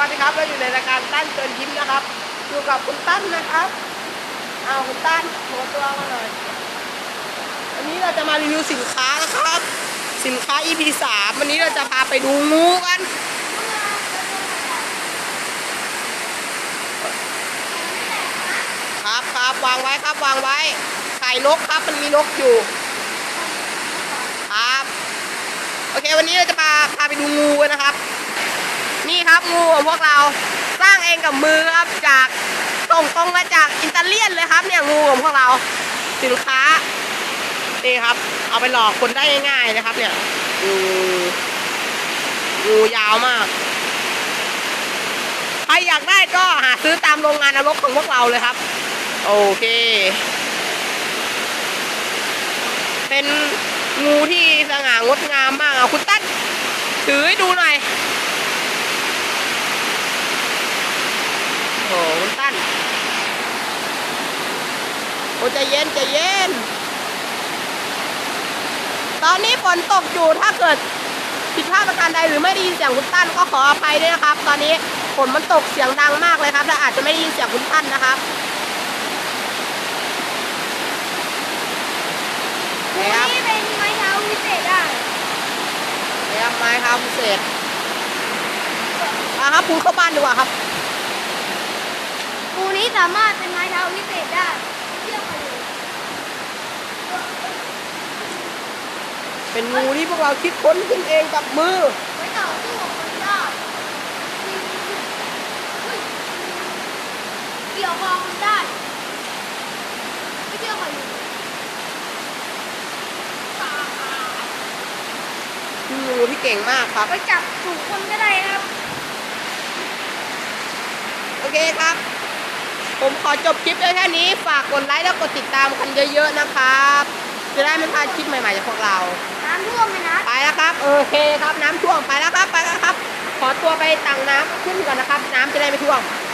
วัสดีครับเราอยู่ในรายการตั้นเชิญยิ้มนะครับ อยู่กับคุณตั้นนะครับเอาคุณตั้นโชว์ตัวมาหน่อยวันนี้เราจะมารีวิวสินค้านะครับ สินค้า EP สามวันนี้เราจะพาไปดูงูกันครับครับวางไว้ครับวางไว้ไข่นกครับมันมีนกอยู่ครับโอเค วันนี้เราจะพาพาไปดูงูกันนะครับ นี่ครับงูของพวกเราสร้างเองกับมือครับจากส่งตรงมาจากอิตาเลียนเลยครับ เนี่ยงูของพวกเราสินค้านี่ครับ เอาไปหลอกคนได้ง่ายๆนะครับ เนี่ยงูงูยาวมากใครอยากได้ก็หาซื้อตามโรงงานนรกของพวกเราเลยครับ โอเค เป็นงูที่สง่างดงามมากอะคุณตั้นถือให้ดูหน่อย โอ้คุณตั้น โอ้ใจเย็นใจเย็น ตอนนี้ฝนตกอยู่ถ้าเกิดผิดพลาดประการใดหรือไม่ได้ยินเสียงคุณตั้นก็ขออภัยด้วยนะครับ ตอนนี้ฝนมันตกเสียงดังมากเลยครับและอาจจะไม่ได้ยินเสียงคุณตั้นนะครับไหนครับนี่เป็นไม้เท้าวิเศษได้ไหนครับไม้ครับพิเศษอะครับคุณเข้าบ้านดีกว่าครับ ปูนี้สามารถเป็นไม้เท้าวิเศษได้เชื่อมาเลยเป็นงูที่พวกเราคิดค้นขึ้นเองกับมือ ไว้ต่อสู้กับคนได้เกี่ยวคอคนได้ ไม่เชื่อมาเลยงูที่เก่งมากครับ ไปจับถูกคนก็ได้นะครับ โอเคครับ ผมขอจบคลิปได้แค่นี้ ฝากกดไลค์และกดติดตามกันเยอะๆนะครับ จะได้ไม่พลาดคลิปใหม่ๆจากพวกเรา น้ำท่วมเลยนะไปแล้วครับโอเคครับน้ำท่วมไปแล้วครับไปแล้วครับ ขอตัวไปตังน้ำขึ้นก่อนนะครับ น้ำจะได้ไม่ท่วมค